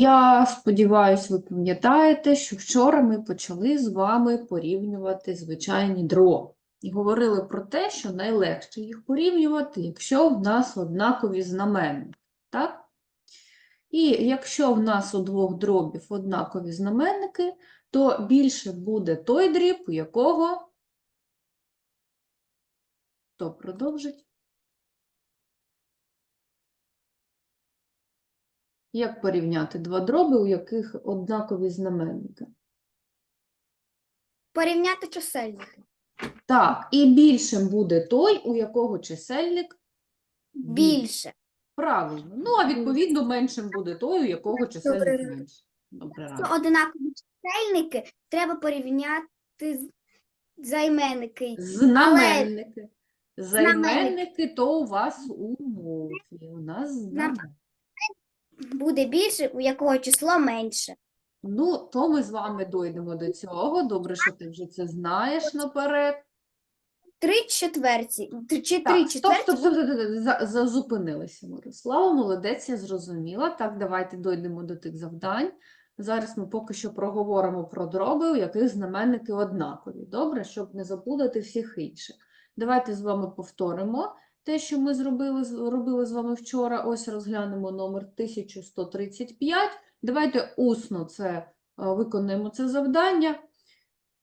Я сподіваюся, ви пам'ятаєте, що вчора ми почали з вами порівнювати звичайні дроби. І говорили про те, що найлегше їх порівнювати, якщо в нас однакові знаменники. Так? І якщо в нас у двох дробів однакові знаменники, то більше буде той дріб, у якого. Хто продовжить? Як порівняти два дроби, у яких однакові знаменники? Порівняти чисельники. Так, і більшим буде той, у якого чисельник. Більше. Правильно. Ну, а відповідно меншим буде той, у якого чисельник Добре. менший. Добре Якщо ранок. одинакові чисельники, треба порівняти з- займенники. Знаменники. Займенники то у вас у мові. У нас знаменники. Буде більше, у якого число менше. Ну, то ми з вами дойдемо до цього. Добре, що ти вже це знаєш наперед. Три четверті. Три, чи Так, три стоп, четверті. стоп, стоп, стоп, стоп, за- за- зупинилися, Мирослава, молодець, я зрозуміла. Так, давайте дойдемо до тих завдань. Зараз ми поки що проговоримо про дроби, у яких знаменники однакові. Добре, щоб не заплутати всіх інших. Давайте з вами повторимо те, що ми зробили, робили з вами вчора. Ось розглянемо номер 1135. Давайте усно це е, виконаємо це завдання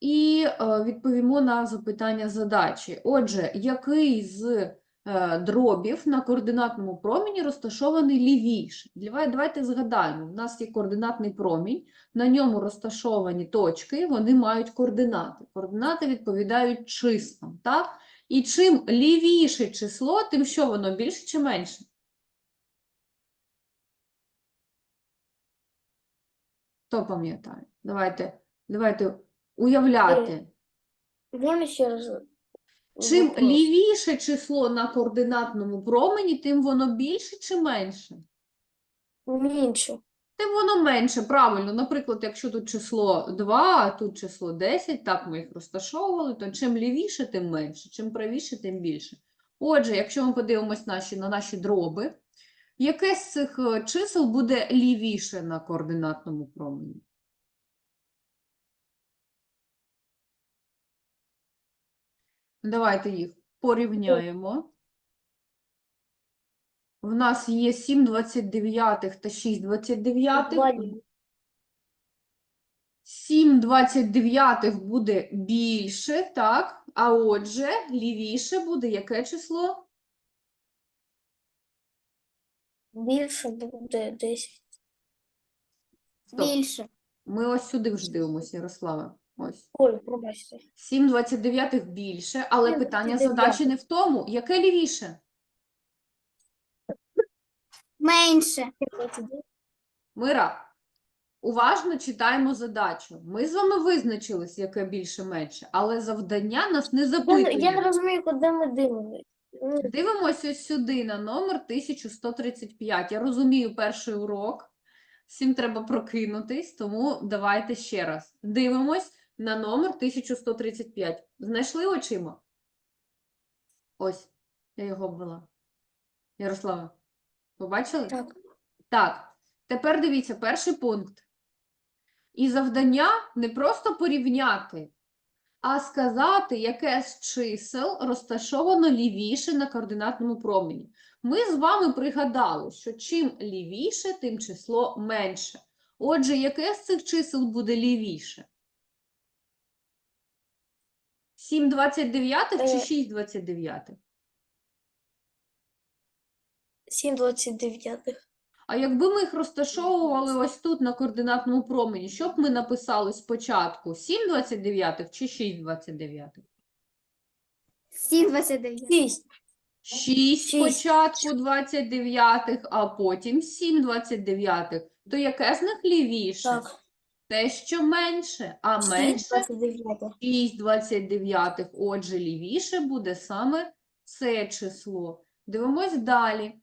і е, відповімо на запитання задачі. Отже, який з е, дробів на координатному промені розташований лівіше? Давайте згадаємо, у нас є координатний промінь, на ньому розташовані точки, вони мають координати. Координати відповідають числам, так? І чим лівіше число, тим що воно більше чи менше? Хто пам'ятає? Давайте, давайте уявляти. Можна ще раз? Чим лівіше число на координатному промені, тим воно більше чи менше? Менше. Тим воно менше, правильно. Наприклад, якщо тут число 2, а тут число 10, так ми їх розташовували, то чим лівіше, тим менше, чим правіше, тим більше. Отже, якщо ми подивимось наші, на наші дроби, яке з цих е, чисел буде лівіше на координатному промені? Давайте їх порівняємо. В нас є 7 29 та 6 29. Ладно. 7 29 буде більше, так? А отже, лівіше буде яке число? Більше буде 10. Стоп. Більше. Ми ось сюди вже дивимося, Ярослава. Ось. Ой, пробачте. 7 29 більше, але питання 29. задачі не в тому, яке лівіше? Менше. Мира, уважно читаємо задачу. Ми з вами визначились, яке більше-менше, але завдання нас не запитує. я не розумію, куди ми дивимося. Дивимось ось сюди на номер 1135. Я розумію перший урок. Всім треба прокинутись, тому давайте ще раз. Дивимось на номер 1135. Знайшли очима? Ось, я його ввела. Ярослава, Побачили? Так. Так. Тепер дивіться перший пункт. І завдання не просто порівняти, а сказати, яке з чисел розташовано лівіше на координатному промені. Ми з вами пригадали, що чим лівіше, тим число менше. Отже, яке з цих чисел буде лівіше? 7,29 чи е. 6,29? 7 29. А якби ми їх розташовували ось тут на координатному промені, що б ми написали спочатку? 7 29 чи 6 7,29. 7 29. 6. 6 спочатку 29, а потім 7 29. То яке з них лівіше? Так. Те, що менше, а менше 29. 6 29. Отже, лівіше буде саме це число. Дивимось далі.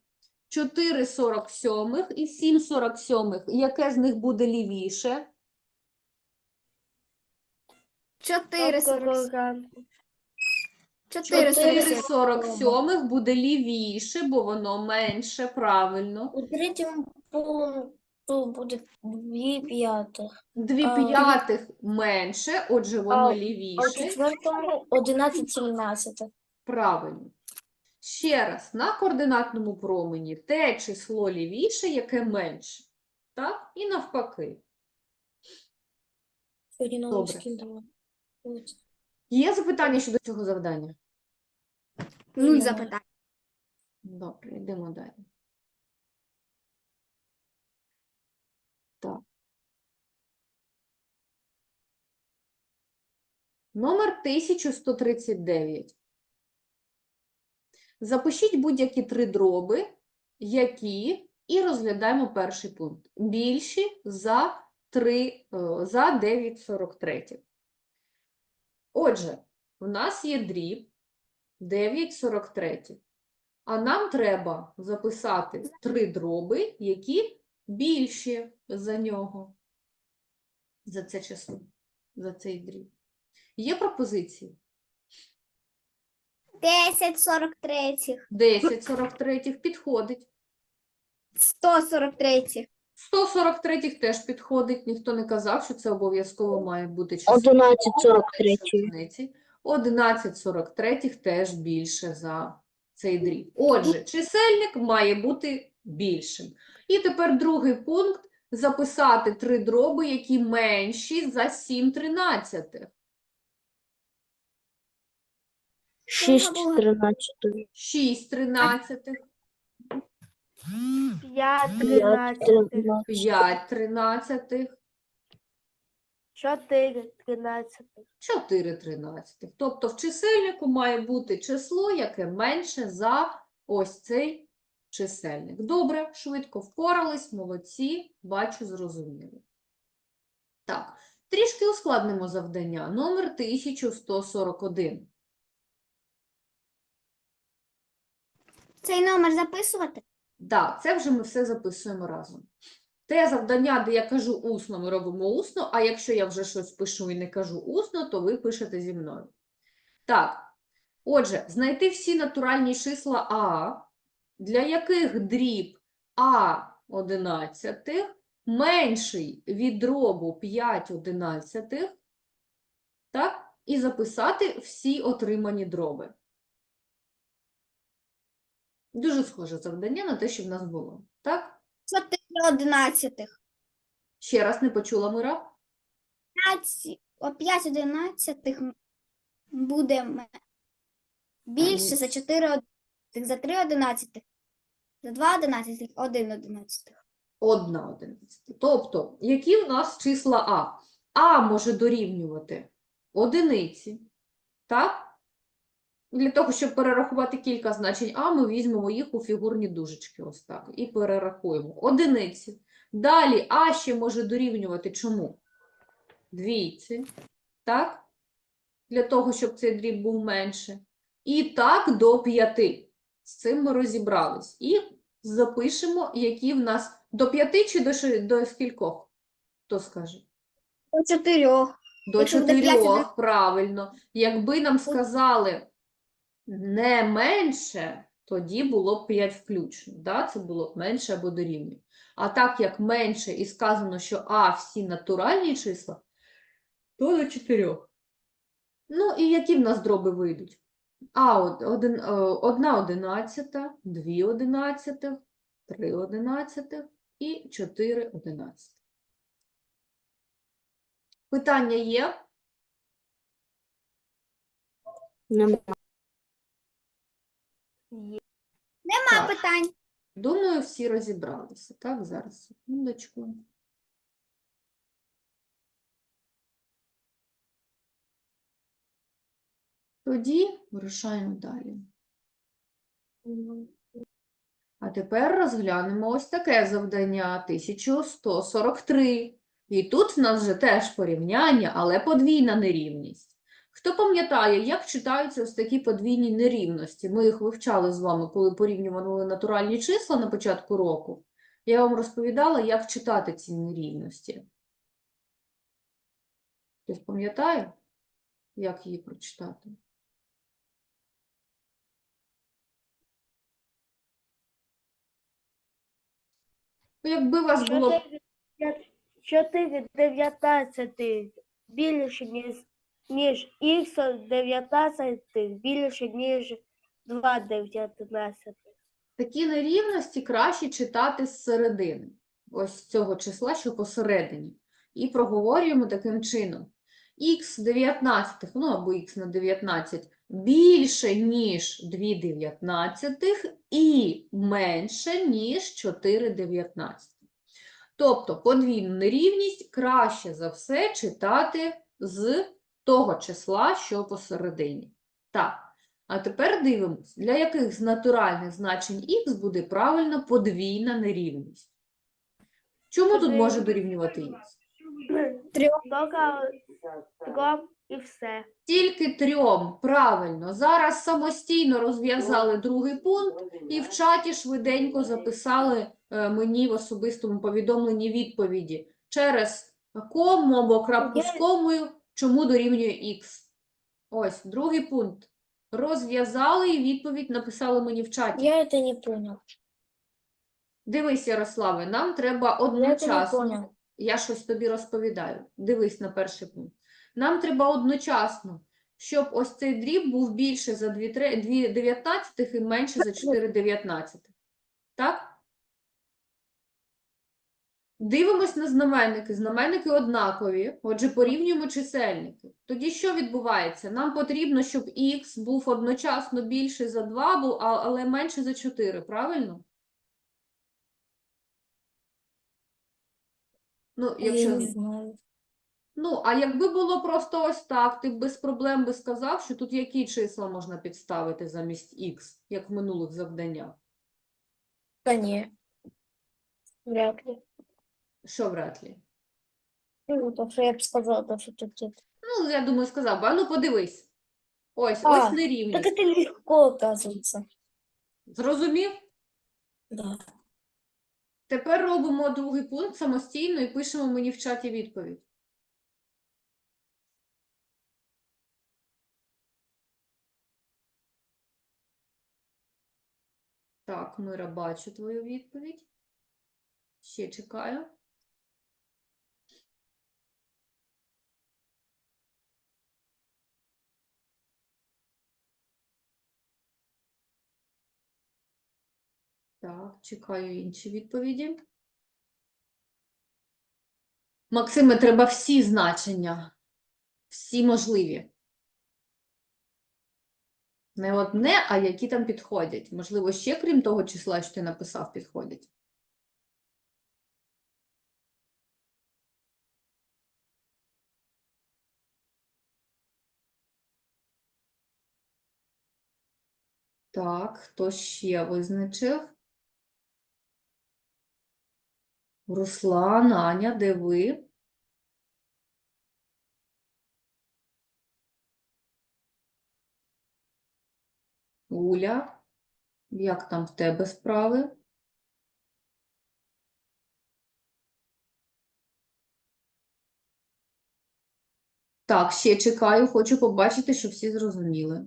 4 47 і 7 47. Яке з них буде лівіше? 4 Так, так, 40. 4 4 40. 47 буде лівіше, бо воно менше, правильно. У третьому пункті Тут буде дві п'ятих. Дві п'ятих менше, отже, воно А, А лівіше. в четвертому одинадцять сімнадцятих. Правильно. Ще раз, на координатному промені те число лівіше, яке менше. Так? І навпаки. Добре. Є запитання щодо цього завдання? Нуль запитань. Добре, йдемо далі. Так. Номер 1139. Запишіть будь-які три дроби, які, і розглядаємо перший пункт. Більші за 3, е, за 9,43. Отже, у нас є дріб 9,43. А нам треба записати три дроби, які більші за нього, за це число, за цей дріб. Є пропозиції? 10 сорок третіх. 10 43 підходить. 143. 143 теж підходить. Ніхто не казав, що це обов'язково має бути число. 11,43. одиниці. 11,43 теж більше за цей дріб. Отже, чисельник має бути більшим. І тепер другий пункт – записати три дроби, які менші за 7 тринадцятих. 6 була. тринадцятих. 6 тринадцятих, 5 5 13, тринадцятих. 5 тринадцятих, 4 13, 4 тринадцятих. Тобто в чисельнику має бути число, яке менше за ось цей чисельник. Добре, швидко впорались, молодці, бачу, зрозуміли. Так, трішки ускладнимо завдання. Номер 1141. Цей номер записувати? Так, це вже ми все записуємо разом. Те завдання, де я кажу усно, ми робимо усно, а якщо я вже щось пишу і не кажу усно, то ви пишете зі мною. Так, отже, знайти всі натуральні числа А, для яких дріб А 11 менший від дробу 5 одинадцятих, так, і записати всі отримані дроби. Дуже схоже завдання на те, що в нас було. Так? 4 одинадцятих. Ще раз не почула Мира. 5, о 5 одинадцятих буде більше за 4 одинадцятих, за 3 одинадцятих, за 2 одинадцятих, 1 одинадцятих. Одна одиниця. Тобто, які в нас числа А? А може дорівнювати одиниці. Так? Для того, щоб перерахувати кілька значень А, ми візьмемо їх у фігурні дужечки. Ось так. І перерахуємо. Одиниці. Далі А ще може дорівнювати чому? Двійці. Так? Для того, щоб цей дріб був менше. І так до п'яти. З цим ми розібрались. І запишемо, які в нас до п'яти чи до, ши- до скількох? Хто скаже? До 4. До чотирьох, правильно. Якби нам сказали не менше, тоді було б 5 включно. Да? Це було б менше або дорівнює. А так як менше і сказано, що А всі натуральні числа, то до 4. Ну і які в нас дроби вийдуть? А од- один, е, одна одинадцята, дві одинадцятих, три одинадцятих і чотири одинадцятих. Питання є? Нема. Є. Нема Так. питань. Думаю, всі розібралися. Так, зараз, секундочку. Тоді вирушаємо далі. А тепер розглянемо ось таке завдання 1143. І тут в нас вже теж порівняння, але подвійна нерівність. Хто пам'ятає, як читаються ось такі подвійні нерівності? Ми їх вивчали з вами, коли порівнювали натуральні числа на початку року. Я вам розповідала, як читати ці нерівності. Хтось пам'ятає, як її прочитати? Якби вас було 4 19 більше, ніж, ніж х 19 більше, ніж 2 19. такі нерівності краще читати з середини, ось цього числа, що посередині. І проговорюємо таким чином. х 19, ну або х на 19, більше, ніж 2 дев'ятнадцятих і менше, ніж 4 дев'ятнадцятих. Тобто подвійну нерівність краще за все читати з того числа, що посередині. Так. А тепер дивимось, для яких з натуральних значень х буде правильно подвійна нерівність. Чому тут може дорівнювати х? Трьом і все. Тільки трьом, правильно. Зараз самостійно розв'язали другий пункт і в чаті швиденько записали е, мені в особистому повідомленні відповіді через кому або крапку з комою, чому дорівнює х. Ось, другий пункт. Розв'язали і відповідь написали мені в чаті. Я это не понял. Дивись, Ярославе, нам треба Я это не одночасно. понял. Я щось тобі розповідаю. Дивись на перший пункт. Нам треба одночасно, щоб ось цей дріб був більше за 2 дев'ятнадцятих і менше за 4 дев'ятнадцятих. Так? Дивимось на знаменники. Знаменники однакові, отже, порівнюємо чисельники. Тоді що відбувається? Нам потрібно, щоб х був одночасно більший за 2, бу- але менше за 4, правильно? Ну, якщо... Я не знаю. Ну, а якби було просто ось так, ти б без проблем би сказав, що тут які числа можна підставити замість х, як в минулих завданнях? Да не. Вряд ли. Що вряд ли? Ну, то, что я бы сказала, то, что тут где-то. Ну, я думаю, сказав би, а ну подивись. Ось, А, ось Так нерівність. это легко, оказывается. Зрозумів? Да. Тепер робимо другий пункт самостійно і пишемо мені в чаті відповідь. Так, Мира, бачу твою відповідь. Ще чекаю. Так, чекаю інші відповіді. Максиме, треба всі значення, всі можливі. Не одне, а які там підходять. Можливо, ще крім того числа, що ти написав, підходять. Так, хто ще визначив? Руслан, Аня, де ви? Уля, як там в тебе справи? Так, ще чекаю, хочу побачити, що всі зрозуміли.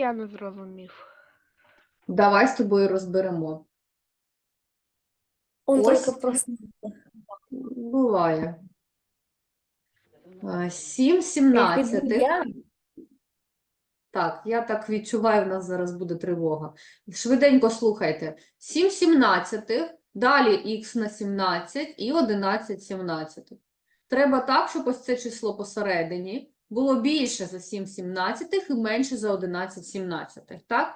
Я не зрозумів. Давай з тобою розберемо. Он Ось. просто... Буває. Е, Сім Я сімнадцятих. Я? Так, я так відчуваю, в нас зараз буде тривога. Швиденько слухайте. 7 сімнадцятих, далі х на 17 і 11 сімнадцятих. Треба так, щоб ось це число посередині було більше за 7 сімнадцятих і менше за 11 сімнадцятих. Так?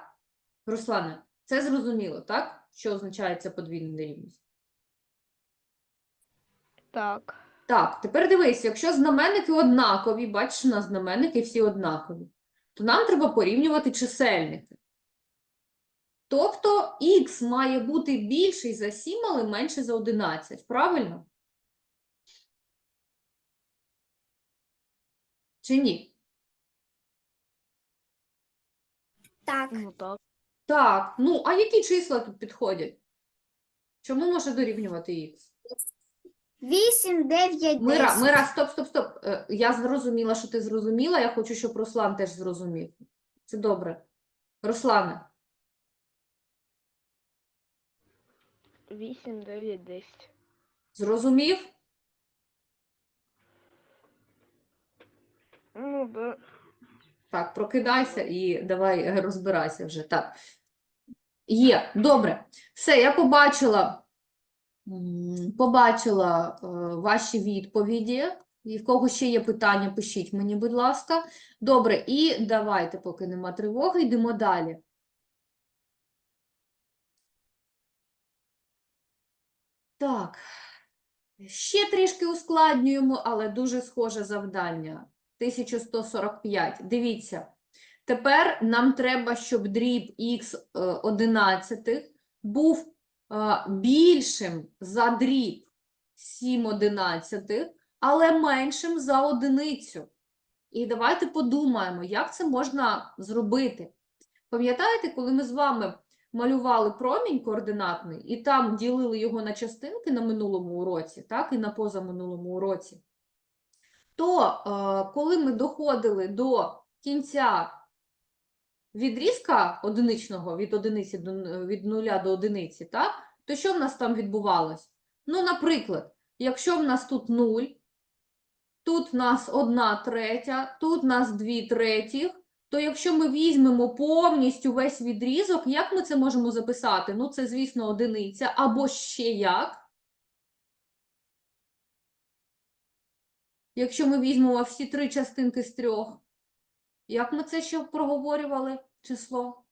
Руслане, це зрозуміло, так? Що означає ця подвійна нерівність? Так. Так, тепер дивись, якщо знаменники однакові, бачиш, у нас знаменники всі однакові, то нам треба порівнювати чисельники. Тобто х має бути більший за 7, але менше за 11, правильно? Чи ні? Так. Ну так. Так, ну а які числа тут підходять? Чому може дорівнювати х? 8, 9, Мира, 10. Мира, стоп, стоп, стоп. Е, Я зрозуміла, що ти зрозуміла. Я хочу, щоб Руслан теж зрозумів. Це добре. Руслане, 8, 9, 10. зрозумів? Ну, да. Так, прокидайся і давай розбирайся вже. Так. Є, добре. Все, я побачила, побачила е, ваші відповіді. І в кого ще є питання, пишіть мені, будь ласка. Добре, і давайте, поки нема тривоги, йдемо далі. Так, ще трішки ускладнюємо, але дуже схоже завдання. 1145. Дивіться. Тепер нам треба, щоб дріб х е, одинадцятих був е, більшим за дріб 7 одинадцятих, але меншим за одиницю. І давайте подумаємо, як це можна зробити. Пам'ятаєте, коли ми з вами малювали промінь координатний і там ділили його на частинки на минулому уроці, так, і на позаминулому уроці, то е, коли ми доходили до кінця відрізка одиничного від одиниці до від нуля до одиниці, так, то що в нас там відбувалось? Ну, наприклад, якщо в нас тут 0, тут в нас 1 третя, тут нас 2 третіх, то якщо ми візьмемо повністю весь відрізок, як ми це можемо записати? Ну, це, звісно, одиниця, або ще як. Якщо ми візьмемо всі три частинки з трьох, як ми це ще проговорювали число?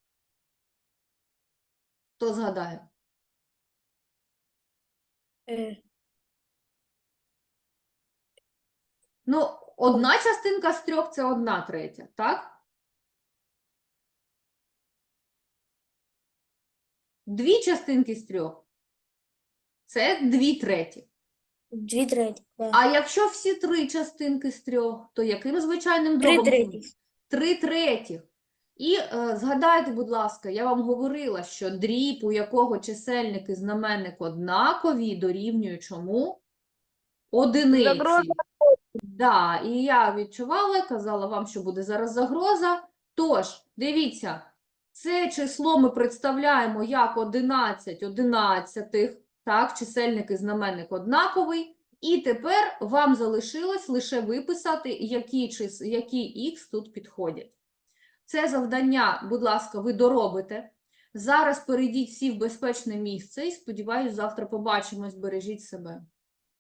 Хто згадає? Е, Ну, одна частинка з трьох це одна третя, так? Дві частинки з трьох це дві треті. Дві треті. да. А якщо всі три частинки з трьох, то яким звичайним Три дробом? треті. Три третіх. І е, згадайте, будь ласка, я вам говорила, що дріб, у якого чисельник і знаменник однакові, дорівнює чому? Одиниці. Загроза. Да, і я відчувала, казала вам, що буде зараз загроза. Тож, дивіться, це число ми представляємо як 11 одинадцятих, так, чисельник і знаменник однаковий. І тепер вам залишилось лише виписати, які, чис... які х тут підходять. Це завдання, будь ласка, ви доробите. Зараз перейдіть всі в безпечне місце і сподіваюсь, завтра побачимось. Бережіть себе.